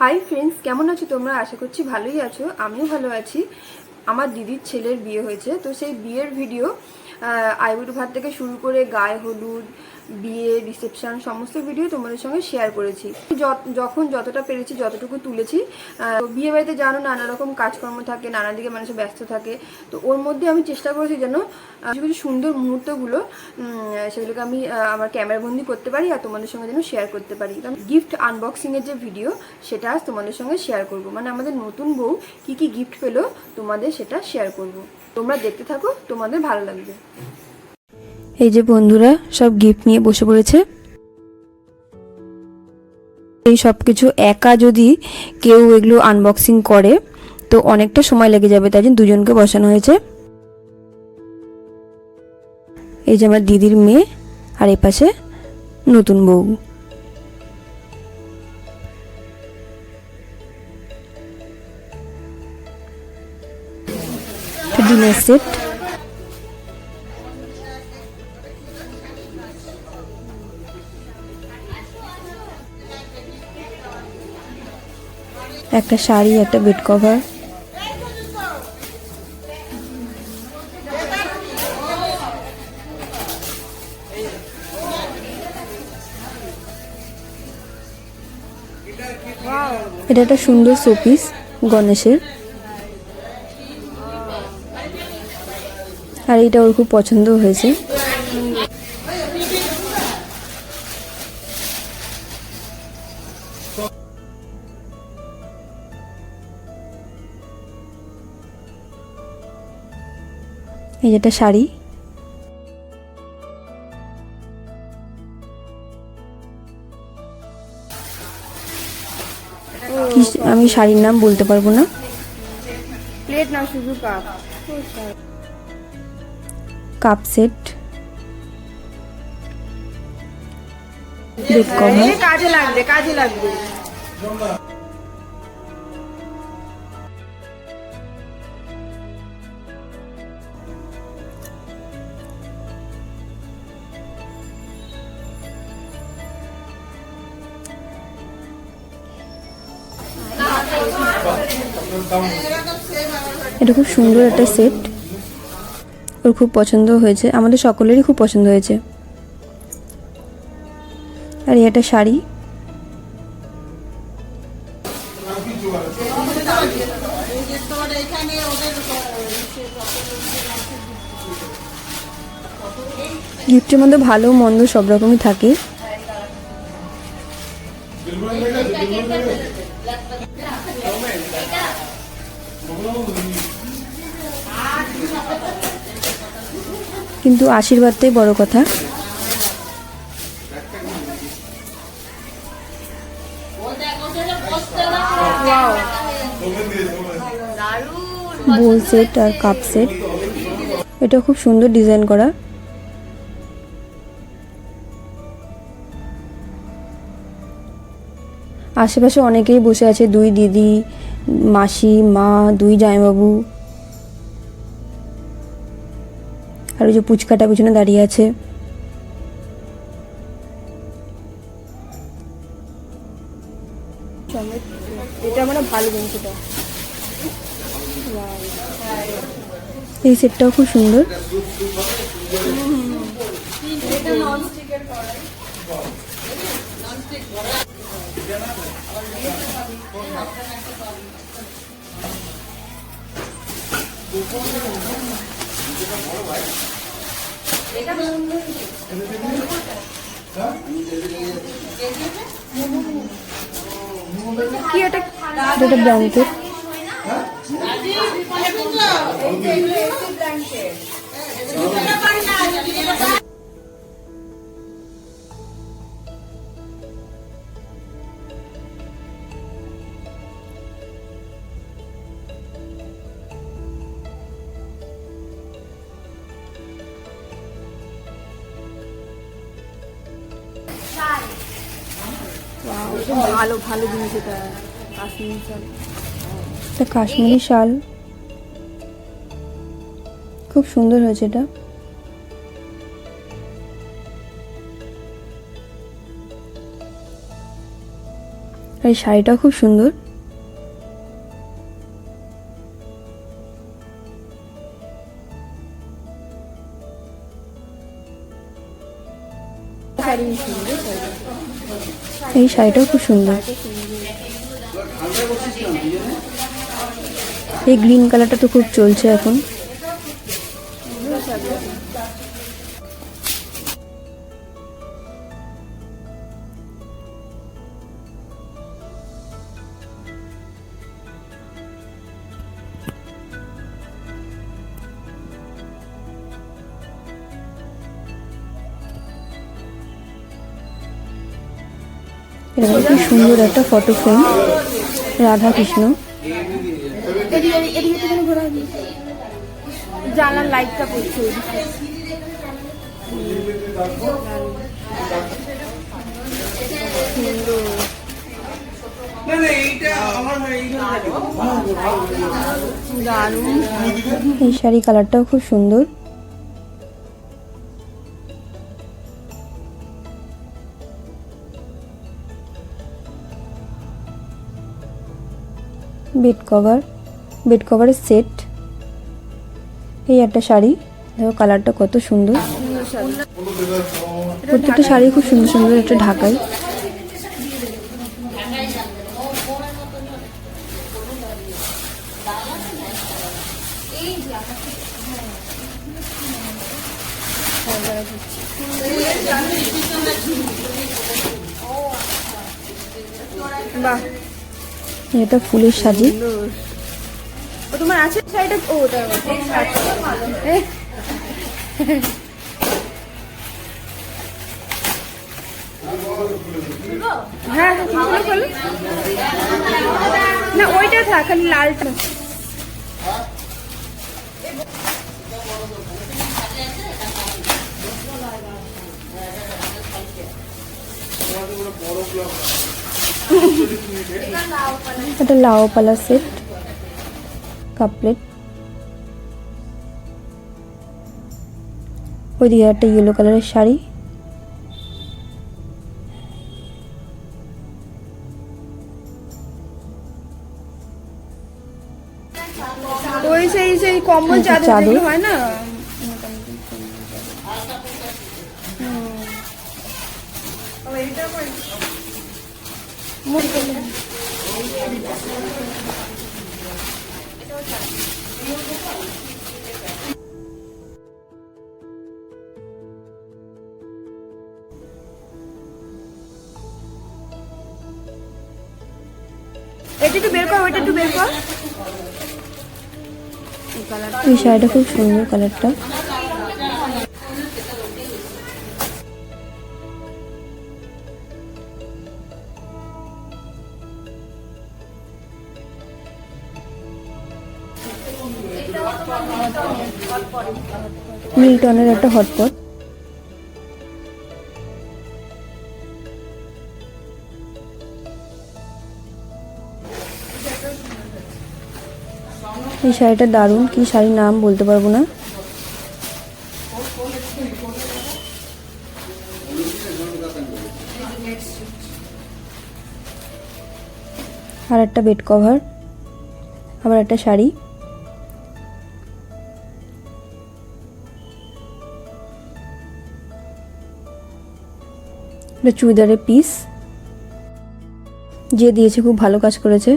Hi friends কেমন আছো তোমরা? আশা করছি ভালোই আছো। আমিও ভালো আছি। আমার দিদির ছেলের বিয়ে হয়েছে, তো সেই বিয়ের ভিডিও আইবুড় ভাত থেকে শুরু করে গায়ে হলুদ বিয়ে রিসেপশন সমস্ত ভিডিও তোমাদের সঙ্গে শেয়ার করেছি। যখন যতটা পেরেছি, যতটুকু তুলেছি বিয়ে বাড়িতে জানো নানা রকম কাজকর্ম থাকে, নানা দিকে মানুষ ব্যস্ত থাকে। তো ওর মধ্যে আমি চেষ্টা করেছি যেন কিছু কিছু সুন্দর মুহূর্তগুলো সেগুলোকে আমি আমার ক্যামেরাবন্দি করতে পারি আর তোমাদের সঙ্গে যেন শেয়ার করতে পারি। গিফট আনবক্সিংয়ের যে ভিডিও সেটা আজ তোমাদের সঙ্গে শেয়ার করব। মানে আমাদের নতুন বউ কি কি গিফট পেল, তোমাদের সেটা শেয়ার করব। তোমরা দেখতে থাকো, তোমাদের ভালো লাগবে। এই যে বন্ধুরা সব গিফট নিয়ে বসে পড়েছে। এই সব কিছু একা যদি কেউ এগুলো আনবক্সিং করে, তো অনেকটা সময় লেগে যাবে, তাই জন্য দুজনকে বসানো হয়েছে। এই যে আমার দিদির মেয়ে, আর এ পাশে নতুন বউ। ডিনার সেট একটা শাড়ি, একটা বেড কভার এটা একটা সুন্দর শোপিস গণেশের। আর এটা ওর খুব পছন্দ হয়েছে। এই যেটা শাড়ি কি- আমি শাড়ির নাম বলতে পারব না। প্লেট না শুধু cup. Cup set. Bed cover. কাজে লাগবে কাজে লাগবে। এটা খুব সুন্দর একটা সেট ওর খুব পছন্দ হয়েছে। আমাদের সকলেরই খুব পছন্দ হয়েছে। আর একটা শাড়ি। গিফটের মধ্যে ভালো, মন্দ সব রকমই থাকে। কিন্তু আশীর্বাদটাই বড় কথা। বোল সেট আর কাপ সেট। এটা খুব সুন্দর ডিজাইন করা। আশেপাশে অনেকেই বসে আছে, দুই দিদি মাসি মা দুই জামাইবাবু আর ওই যে পুচকাটা পিছনে দাঁড়িয়ে আছে। এটা মানে ভালো জিনিস এটা এই সেটটাও খুব সুন্দর। কি এটা? এটা একটা ব্ল্যাঙ্কেট ভালো ভালো জিনিস এটা কাশ্মীরি শাল। কাশ্মীরি শাল। খুব সুন্দর হয়েছে এটা। এই শাড়িটাও খুব সুন্দর। এই শাড়িটাও খুব সুন্দর। এই গ্রিন কালারটা তো খুব চলছে এখন। এরকম কি সুন্দর একটা ফটো ফ্রেম রাধা কৃষ্ণ। জানলার লাইটটা পড়ছে। এই শাড়ি কালারটাও খুব সুন্দর। বেড কভার বেড কভারের সেট এই একটা শাড়ি। দেখো কালারটা কত সুন্দর। প্রত্যেকটা শাড়ি খুব সুন্দর সুন্দর একটা ঢাকাই। বাহ। এটা ফুলের সাজি ও তোমার আছে শাড়িটা? ও ওটা হ্যাঁ। না ওইটা থাক খালি লালটা। এটা লাও পালা সেট কাপলেট ওইদিকে একটা ইয়েলো কালারের শাড়ি। ওই সেই সেই কম্বল একটা চাদর হয় না? এটা একটু বের কর একটু বের কর। এই শাড়িটা খুব সুন্দর কালারটা মিল্টনের একটা হটপট এই শাড়িটা দারুণ, কি শাড়ির নাম বলতে পারব না। আর একটা বেড কভার আবার একটা শাড়ি। এটা চুড়িদারের পিস যে দিয়েছে খুব ভালো কাজ করেছে।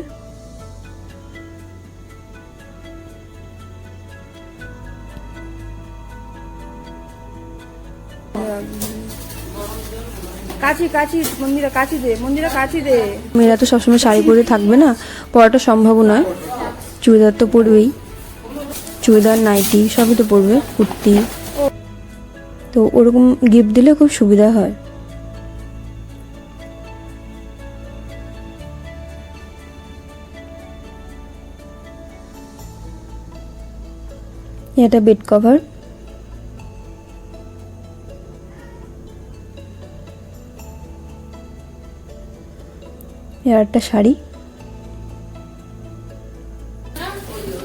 কাছি কাছি মন্দিরা কাছি দে মন্দিরা কাছি দে। মেয়েরা তো সবসময় শাড়ি পরে থাকবে না পরাটা সম্ভব নয়। চুড়িদার তো পরবেই। চুড়িদার নাইটি সবই তো পরবে কুর্তি। তো ওরকম গিফট দিলে খুব সুবিধা হয়। এটা বেড কভার আর একটা শাড়ি।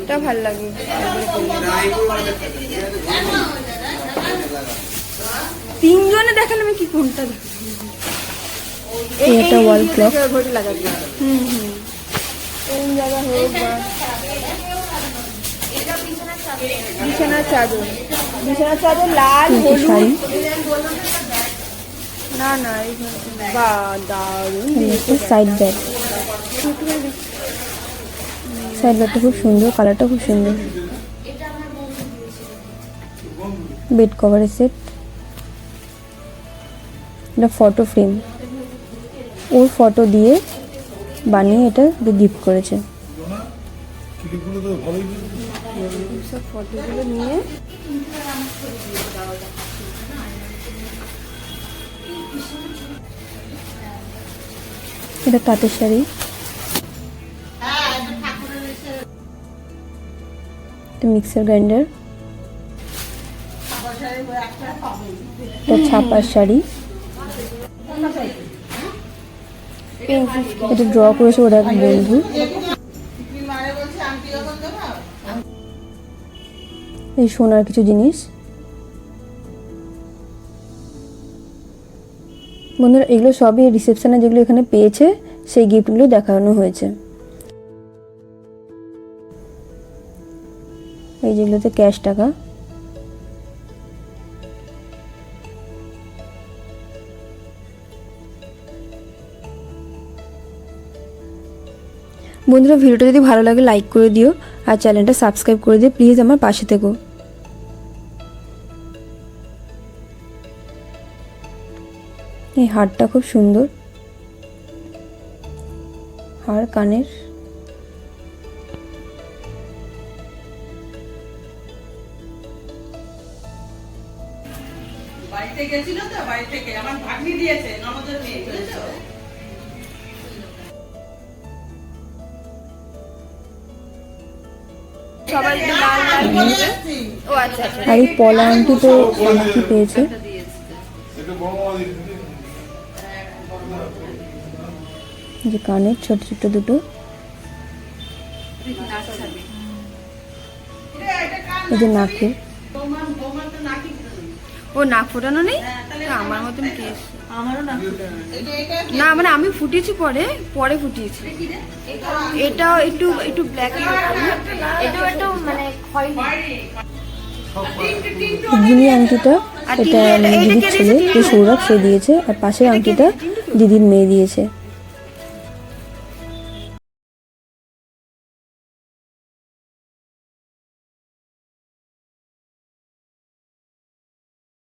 এটা ভালো লাগে। তিনজনে দেখালে আমি কি কোনটা একটা wall clock। ঘড়ি লাগাবি। হুম হুম। কোন জায়গা হোক বা বিছানার চাদর। বিছানার চাদর লাল হলুদ। না না বা দারুণ সাইড ব্যাগ সাইড ব্যাগটা খুব সুন্দর কালারটা খুব সুন্দর। বেড কভারের সেট এটা ফটো ফ্রেম ওর ফটো দিয়ে বানিয়ে এটা গিফট করেছে। ক্লিপগুলো তো ভালোই ফটোগুলো নিয়ে। এটা তাঁতের শাড়ি। Mixer grinder. এটা ছাপার শাড়ি। এটা ড্র করেছে ওরা এক বন্ধু। এই সোনার কিছু জিনিস। বন্ধুরা, এগুলো সবই রিসেপশনে যেগুলো এখানে পেয়েছে, সেই গিফটগুলো দেখানো হয়েছে। এই যেগুলোতে ক্যাশ টাকা। বন্ধুরা, ভিডিওটা যদি ভালো লাগে লাইক করে দিও আর চ্যানেলটা সাবস্ক্রাইব করে দিও। প্লিজ আমার পাশে থেকো। এই হারটা খুব সুন্দর। হার কানের। বাড়িতে গেছিল তো? বাড়ি থেকে আমার ভাগ্নি দিয়েছে, ননদের মেয়ে, বুঝেছ? সবাই লাল লাল ও আচ্ছা আচ্ছা আর এই পলা আংটি তো অনেকই পেয়েছে। যে কানের ছোট ছোট দুটো। এই যে নাকের। ও নাক ফোটানো নেই? আমার মতন কেস। না না মানে আমি ফুটিয়েছি পরে পরে ফুটিয়েছি। এটাও একটু একটু ব্ল্যাক এটাও একটু মানে যিনি আংটিটা এটা দিদির ছেলে সৌরভ সে দিয়েছে। আর পাশের আংটিটা দিদির মেয়ে দিয়েছে।